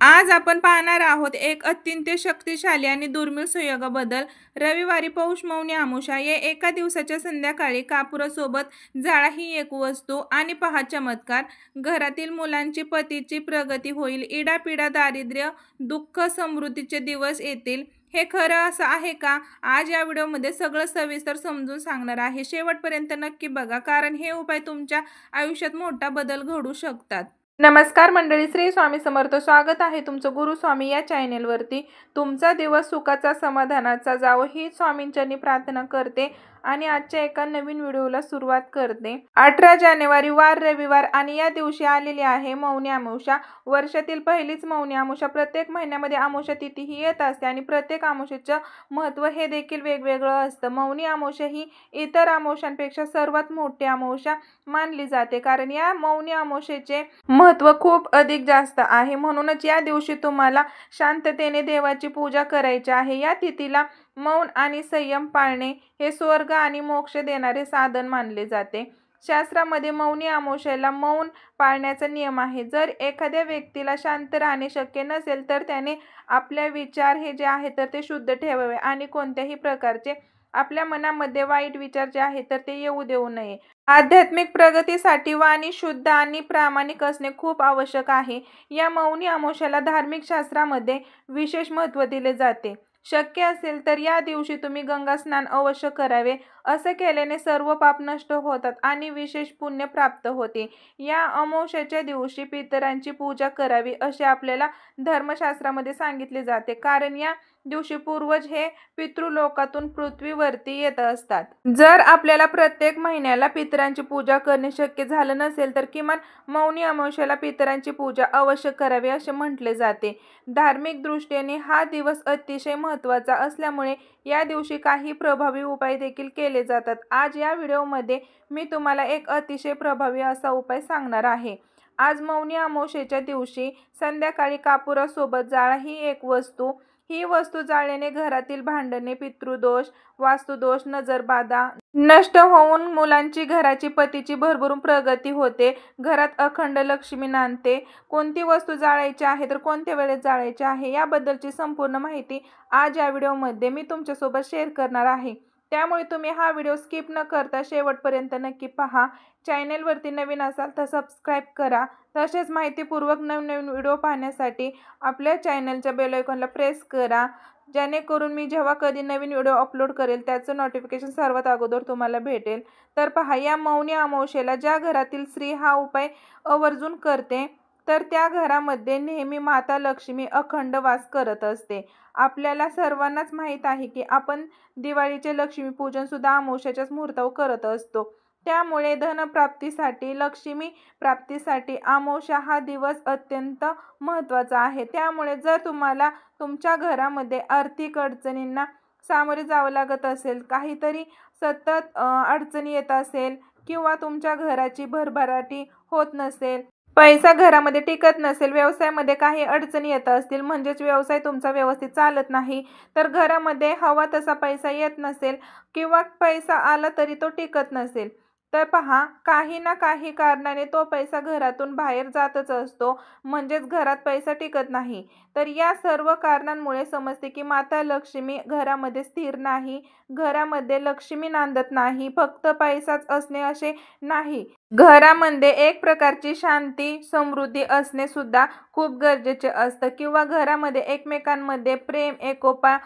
आज आपण पाहणार आहोत एक अत्यंत शक्तिशाली आणि दुर्मिळ सुयोगाबद्दल. रविवारी पौष मौनी आमुषा या एका दिवसाच्या संध्याकाळी कापुरासोबत जाळा ही एक वस्तू आणि पहा चमत्कार. घरातील मुलांची पतीची प्रगती होईल इडापिडा दारिद्र्य दुःख समृद्धीचे दिवस येतील. हे खरं असं आहे का? आज या व्हिडिओमध्ये सगळं सविस्तर समजून सांगणार आहे. शेवटपर्यंत नक्की बघा कारण हे उपाय तुमच्या आयुष्यात मोठा बदल घडू शकतात. नमस्कार मंडळी श्री स्वामी समर्थ. स्वागत आहे तुमचं गुरु स्वामी या चॅनेलवरती तुमचा दिवस सुखाचा समाधानाचा जावं ही स्वामींच्यांनी प्रार्थना करते. आणि आजच्या एका नवीन व्हिडिओला सुरुवात करते. अठरा जानेवारी वार रविवार आणि या दिवशी आलेली आहे मौनी अमावस्या वर्षातील पहिलीच मौनी अमावस्या प्रत्येक महिन्यामध्ये अमावस्या तिथी ही येत असते आणि प्रत्येक अमावस्येचं महत्त्व हे देखील वेगवेगळं असतं. मौनी अमावस्या ही इतर अमावस्यांपेक्षा सर्वात मोठी अमावस्या मानली जाते कारण या मौनी अमावस्येचे महत्त्व खूप अधिक जास्त आहे. म्हणूनच या दिवशी तुम्हाला शांततेने देवाची पूजा करायची आहे. या तिथीला मौन आणि संयम पाळणे हे स्वर्ग आणि मोक्ष देणारे साधन मानले जाते. शास्त्रामध्ये मौनी अमावस्येला मौन पाळण्याचा नियम आहे. जर एखाद्या व्यक्तीला शांत राहणे शक्य नसेल तर त्याने आपले विचार हे जे आहे तर ते शुद्ध ठेवावे आणि कोणत्याही प्रकारचे आपल्या मनामध्ये वाईट विचार जे आहेत तर ते येऊ देऊ नये. आध्यात्मिक प्रगतीसाठी वाणी शुद्ध आणि प्रामाणिक असणे खूप आवश्यक आहे. या मौनी अमावस्याला धार्मिक शास्त्रामध्ये विशेष महत्त्व दिले जाते. शक्य असेल तर या दिवशी तुम्ही गंगा स्नान अवश्य करावे. असे केल्याने सर्व पाप नष्ट होतात आणि विशेष पुण्य प्राप्त होते. या अमावस्याच्या दिवशी पितरांची पूजा करावी असे आपल्याला धर्मशास्त्रामध्ये सांगितले जाते. कारण या दिवशी पूर्वज हे पितृलोकातून पृथ्वीवरती येत असतात. जर आपल्याला प्रत्येक महिन्याला पितरांची पूजा करणे शक्य झालं नसेल तर किमान मौनी अमावस्याला पितरांची पूजा अवश्य करावी असे म्हटले जाते. धार्मिक दृष्टीने हा दिवस अतिशय महत्त्वाचा असल्यामुळे या दिवशी काही प्रभावी उपाय देखील केले जातात. आज या व्हिडिओमध्ये मी तुम्हाला एक अतिशय प्रभावी असा उपाय सांगणार आहे. आज मौनी अमावस्येच्या दिवशी संध्याकाळी कापुरासोबत जाळा ही एक वस्तू ही वस्तू जाळल्याने घरातील भांडणे पितृदोष वास्तुदोष नजरबाधा नष्ट होऊन मुलांची घराची पतीची भरभरून प्रगती होते. घरात अखंड लक्ष्मी नांदते. कोणती वस्तू जाळायची आहे तर कोणत्या वेळेत जाळायची आहे याबद्दलची संपूर्ण माहिती आज या व्हिडिओमध्ये मी तुमच्यासोबत शेअर करणार आहे. त्यामुळे तुम्ही हा व्हिडिओ स्किप न करता शेवटपर्यंत नक्की पहा. चॅनेलवरती नवीन असाल तर सबस्क्राईब करा. तसेच माहितीपूर्वक नवीन व्हिडिओ पाहण्यासाठी आपल्या चॅनलच्या बेलायकॉनला प्रेस करा. जेणेकरून मी जेव्हा कधी नवीन व्हिडिओ अपलोड करेल त्याचं नोटिफिकेशन सर्वात अगोदर तुम्हाला भेटेल. तर पहा या मौनी अमावशेला ज्या घरातील स्त्री हा उपाय आवर्जून करते तर त्या घरामध्ये नेहमी माता लक्ष्मी अखंड वास करत असते. आपल्याला सर्वांनाच माहीत आहे की आपण दिवाळीचे लक्ष्मीपूजनसुद्धा सुद्धा मुहूर्तावर करत असतो. त्यामुळे धनप्राप्तीसाठी लक्ष्मी प्राप्तीसाठी अमावस्या हा दिवस अत्यंत महत्त्वाचा आहे. त्यामुळे जर तुम्हाला तुमच्या घरामध्ये आर्थिक अडचणींना सामोरे जावं लागत असेल काहीतरी सतत अडचणी येत असेल किंवा तुमच्या घराची भरभराटी होत नसेल पैसा घरामध्ये टिकत नसेल व्यवसायामध्ये काही अडचणी येत असतील म्हणजेच व्यवसाय तुमचा व्यवस्थित चालत नाही तर घरामध्ये हवा तसा पैसा येत नसेल किंवा पैसा आला तरी तो टिकत नसेल. तर पहा काही ना काही कारणाने तो पैसा घरातून बाहेर जातच असतो म्हणजेच घरात पैसा टिकत नाही. तर या सर्व कारणांमुळे समजते की माता लक्ष्मी घरामध्ये स्थिर नाही घरामध्ये लक्ष्मी नांदत नाही फक्त पैसाच असणे असे नाही. घरामध्ये एक प्रकारची शांती समृद्धी असणे सुद्धा खूप गरजेचे असतं. किंवा घरामध्ये एकमेकांमध्ये प्रेम एकोपा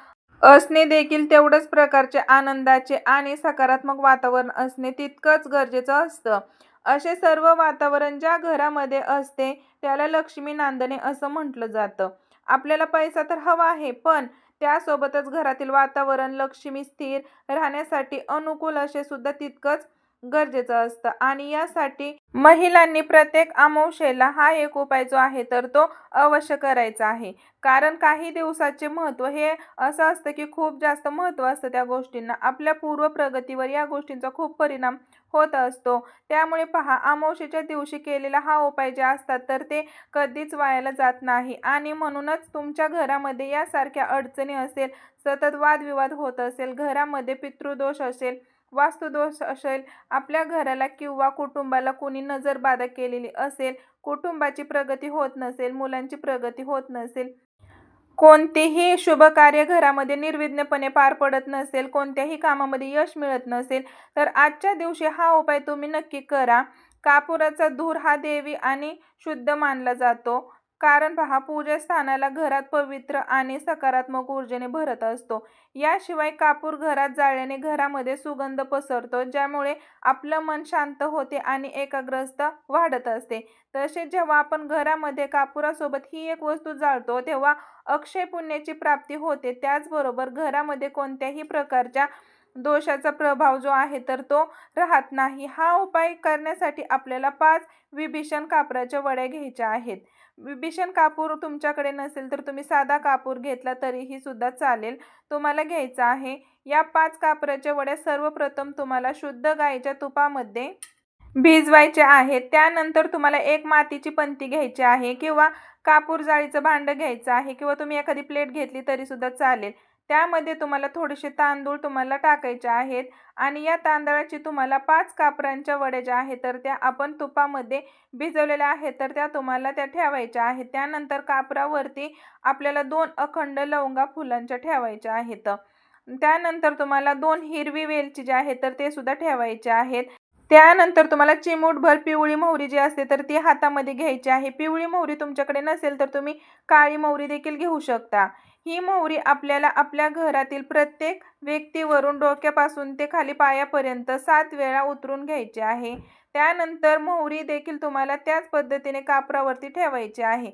असणे देखील तेवढंच प्रकारचे आनंदाचे आणि सकारात्मक वातावरण असणे तितकंच गरजेचं असतं. असे सर्व वातावरण ज्या घरामध्ये असते त्याला लक्ष्मी नांदणे असं म्हटलं जातं. आपल्याला पैसा तर हवा आहे पण त्यासोबतच घरातील वातावरण लक्ष्मी स्थिर राहण्यासाठी अनुकूल असे सुद्धा तितकंच गरजेचं असतं. आणि यासाठी महिलांनी प्रत्येक अमावशेला हा एक उपाय जो आहे तर तो अवश्य करायचा आहे. कारण काही दिवसाचे महत्त्व हे असं असतं की खूप जास्त महत्त्व असतं त्या गोष्टींना. आपल्या पूर्व प्रगतीवर या गोष्टींचा खूप परिणाम होत असतो. त्यामुळे पहा अमावशेच्या दिवशी केलेला हा उपाय जे असतात तर ते कधीच वायाला जात नाही. आणि म्हणूनच तुमच्या घरामध्ये यासारख्या अडचणी असेल सतत वादविवाद होत असेल घरामध्ये पितृदोष असेल वास्तुदोष असेल आपल्या घराला किंवा कुटुंबाला कोणी नजरबाधा केलेली असेल कुटुंबाची प्रगती होत नसेल मुलांची प्रगती होत नसेल कोणतेही शुभ कार्य घरामध्ये निर्विघ्नपणे पार पडत नसेल कोणत्याही कामामध्ये यश मिळत नसेल तर आजच्या दिवशी हा उपाय तुम्ही नक्की करा. कापुराचा धूर हा देवी आणि शुद्ध मानला जातो. कारण पहा पूजास्थानाला घरात पवित्र आणि सकारात्मक ऊर्जेने भरत असतो. याशिवाय कापूर घरात जाळल्याने घरामध्ये सुगंध पसरतो ज्यामुळे आपलं मन शांत होते आणि एकाग्रस्त वाढत असते. तसेच जेव्हा आपण घरामध्ये कापुरासोबत ही एक वस्तू जाळतो तेव्हा अक्षय पुण्याची प्राप्ती होते. त्याचबरोबर घरामध्ये कोणत्याही प्रकारच्या दोषाचा प्रभाव जो आहे तर तो राहत नाही. हा उपाय करण्यासाठी आपल्याला पाच विभीषण कापराच्या वड्या घ्यायच्या आहेत. विभीषण कापूर तुमच्याकडे नसेल तर तुम्ही साधा कापूर घेतला तरीही सुद्धा चालेल. तुम्हाला घ्यायचा आहे. या पाच कापराच्या वड्या सर्वप्रथम तुम्हाला शुद्ध गाईच्या तुपामध्ये भिजवायचे आहे त्यानंतर तुम्हाला एक मातीची पंती घ्यायची आहे किंवा कापूर जाळीचं भांडं घ्यायचं आहे किंवा तुम्ही एखादी प्लेट घेतली तरीसुद्धा चालेल. त्यामध्ये तुम्हाला थोडेसे तांदूळ तुम्हाला टाकायचे आहेत आणि या तांदळाची तुम्हाला पाच कापरांच्या वड्या ज्या आहेत तर त्या आपण तुपामध्ये भिजवलेल्या आहेत तर त्या तुम्हाला त्या ठेवायच्या आहेत. त्यानंतर कापरावरती आपल्याला दोन अखंड लवंगा फुलांच्या ठेवायच्या आहेत. त्यानंतर तुम्हाला दोन हिरवी वेलची जे आहेत तर ते सुद्धा ठेवायचे आहेत. त्यानंतर तुम्हाला चिमूटभर पिवळी मोहरी जी असते तर ती हातामध्ये घ्यायची आहे. पिवळी मोहरी तुमच्याकडे नसेल तर तुम्ही काळी मोहरी देखील घेऊ शकता. ही मोहरी आपल्याला आपल्या घरातील प्रत्येक व्यक्तीवरून डोक्यापासून ते खाली पायापर्यंत सात वेळा उतरून घ्यायची आहे. त्यानंतर मोहरी देखील तुम्हाला त्याच पद्धतीने कापरावरती ठेवायची आहे.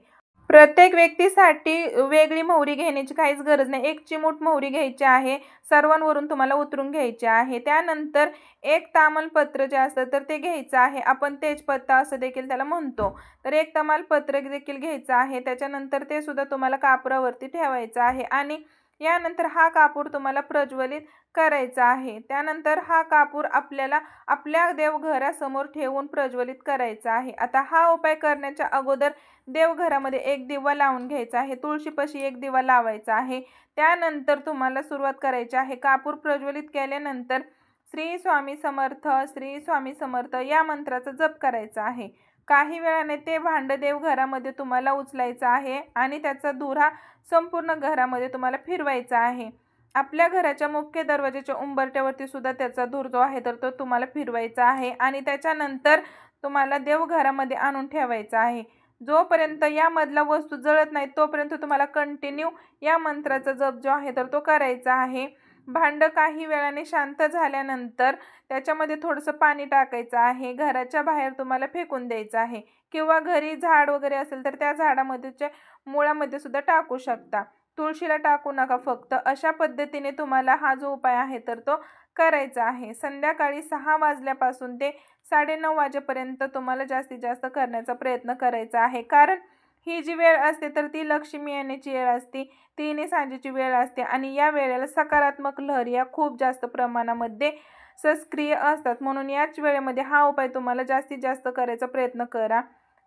प्रत्येक व्यक्तीसाठी वेगळी मोहरी घेण्याची काहीच गरज नाही. एक चिमूट मोहरी घ्यायची आहे सर्वांवरून तुम्हाला उतरून घ्यायचे आहे. त्यानंतर एक तामलपत्र जे असतं तर ते घ्यायचं आहे. आपण तेजपत्ता असं देखील त्याला म्हणतो. तर एक तमालपत्र देखील घ्यायचं आहे. त्याच्यानंतर ते सुद्धा तुम्हाला कापरावरती ठेवायचं आहे. आणि यानंतर हा कापूर तुम्हाला प्रज्वलित करायचा आहे. त्यानंतर हा कापूर आपल्याला आपल्या देवघरासमोर ठेवून प्रज्वलित करायचा आहे. आता हा उपाय करण्याच्या अगोदर देवघरामध्ये एक दिवा लावून घ्यायचा आहे. तुळशीपाशी एक दिवा लावायचा आहे. त्यानंतर तुम्हाला सुरुवात करायची आहे. कापूर प्रज्वलित केल्यानंतर श्री स्वामी समर्थ श्री स्वामी समर्थ या मंत्राचा जप करायचा आहे. काही वेळाने ते भांड देवघरामध्ये तुम्हाला उचलायचं आहे आणि त्याचा धुरा संपूर्ण घरामध्ये तुम्हाला फिरवायचा आहे. आपल्या घराच्या मुख्य दरवाजाच्या उंबरट्यावरती सुद्धा त्याचा धूर जो आहे तर तो तुम्हाला फिरवायचा आहे आणि त्याच्यानंतर तुम्हाला देवघरामध्ये आणून ठेवायचा आहे. जोपर्यंत यामधला वस्तू जळत नाही तोपर्यंत तुम्हाला कंटिन्यू या मंत्राचा जप जो आहे तर तो करायचा आहे. भांडं काही वेळाने शांत झाल्यानंतर त्याच्यामध्ये थोडंसं पाणी टाकायचं आहे. घराच्या बाहेर तुम्हाला फेकून द्यायचं आहे. किंवा घरी झाड वगैरे असेल तर त्या झाडामध्येच्या मुळामध्ये सुद्धा टाकू शकता. तुळशीला टाकू नका फक्त. अशा पद्धतीने तुम्हाला हा जो उपाय आहे तर तो करायचा आहे. संध्याकाळी सहा वाजल्यापासून ते साडेनऊ वाजेपर्यंत तुम्हाला जास्तीत जास्त करण्याचा प्रयत्न करायचा आहे. कारण ही जी वेळ असते तर ती लक्ष्मी येण्याची वेळ असते तिने सांजेची वेळ असते आणि या वेळेला सकारात्मक लहर या खूप जास्त प्रमाणामध्ये सक्रिय असतात. म्हणून याच वेळेमध्ये हा उपाय तुम्हाला जास्तीत जास्त करायचा प्रयत्न करा.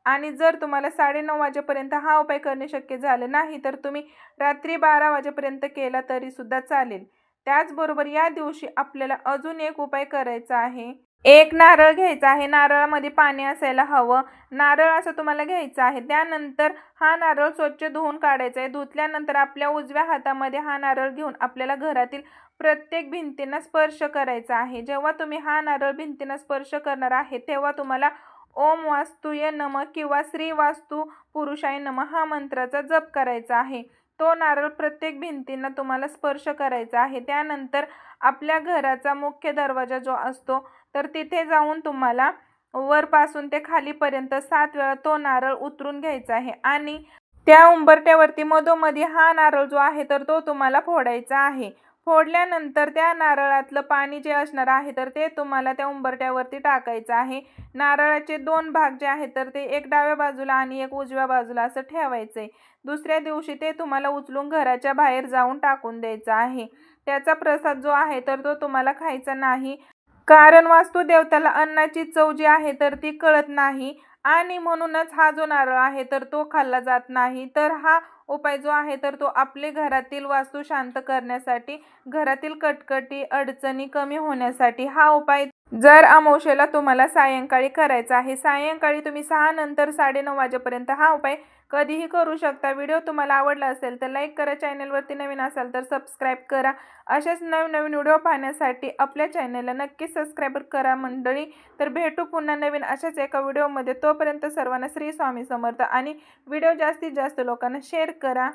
आणि जर तुम्हाला साडेनऊ वाजेपर्यंत हा उपाय करणे शक्य झालं नाही तर तुम्ही रात्री बारा वाजेपर्यंत केला तरीसुद्धा चालेल. त्याचबरोबर या दिवशी आपल्याला अजून एक उपाय करायचा आहे. एक नारळ घ्यायचा आहे. नारळामध्ये पाणी असायला हवं. नारळ असं तुम्हाला घ्यायचं आहे. त्यानंतर हा नारळ स्वच्छ धुवून काढायचा आहे. धुतल्यानंतर आपल्या उजव्या हातामध्ये हा नारळ घेऊन आपल्याला घरातील प्रत्येक भिंतींना स्पर्श करायचा आहे. जेव्हा तुम्ही हा नारळ भिंतींना स्पर्श करणार आहे तेव्हा तुम्हाला ओम वास्तुय नम किंवा श्री वास्तू पुरुषाय नम हा मंत्राचा जप करायचा आहे. तो नारळ प्रत्येक भिंतींना तुम्हाला स्पर्श करायचा आहे. त्यानंतर आपल्या घराचा मुख्य दरवाजा जो असतो तर तिथे जाऊन तुम्हाला वरपासून ते खालीपर्यंत सात वेळा तो नारळ उतरून घ्यायचा आहे. आणि त्या उंबरट्यावरती मधोमधी हा नारळ जो आहे तर तो तुम्हाला फोडायचा आहे. फोडल्यानंतर त्या नारळातलं पाणी जे असणार आहे तर ते तुम्हाला त्या उंबरट्यावरती टाकायचं आहे. नारळाचे दोन भाग जे आहेत तर ते एक डाव्या बाजूला आणि एक उजव्या बाजूला असं ठेवायचं आहे. दुसऱ्या दिवशी ते तुम्हाला उचलून घराच्या बाहेर जाऊन टाकून द्यायचं आहे. त्याचा प्रसाद जो आहे तर तो तुम्हाला खायचा नाही. कारण वास्तुदेवताला अन्नाची चव जी आहे तर ती कळत नाही. आणि म्हणूनच हा जो नारळ आहे तर तो खाल्ला जात नाही. तर हा उपाय जो आहे तर तो आपले घरातील वास्तू शांत करण्यासाठी घरातील कटकटी अडचणी कमी होण्यासाठी हा उपाय जर अमावशेला तुम्हाला सायंकाळी करायचं आहे सायंकाळी तुम्ही सहा नंतर साडेनऊ वाजेपर्यंत हा उपाय कधीही करू शकता. व्हिडिओ तुम्हाला आवडला असेल तर लाईक करा चॅनलवरती नवीन असाल तर सबस्क्राईब करा. अशाच नवीन नवीन व्हिडिओ पाहण्यासाठी आपल्या चॅनलला नक्की सबस्क्राईब करा मंडळी. तर भेटू पुन्हा नवीन अशाच एका व्हिडिओमध्ये. तोपर्यंत सर्वांना श्री स्वामी समर्थ आणि व्हिडिओ जास्तीत जास्त लोकांना शेअर करा.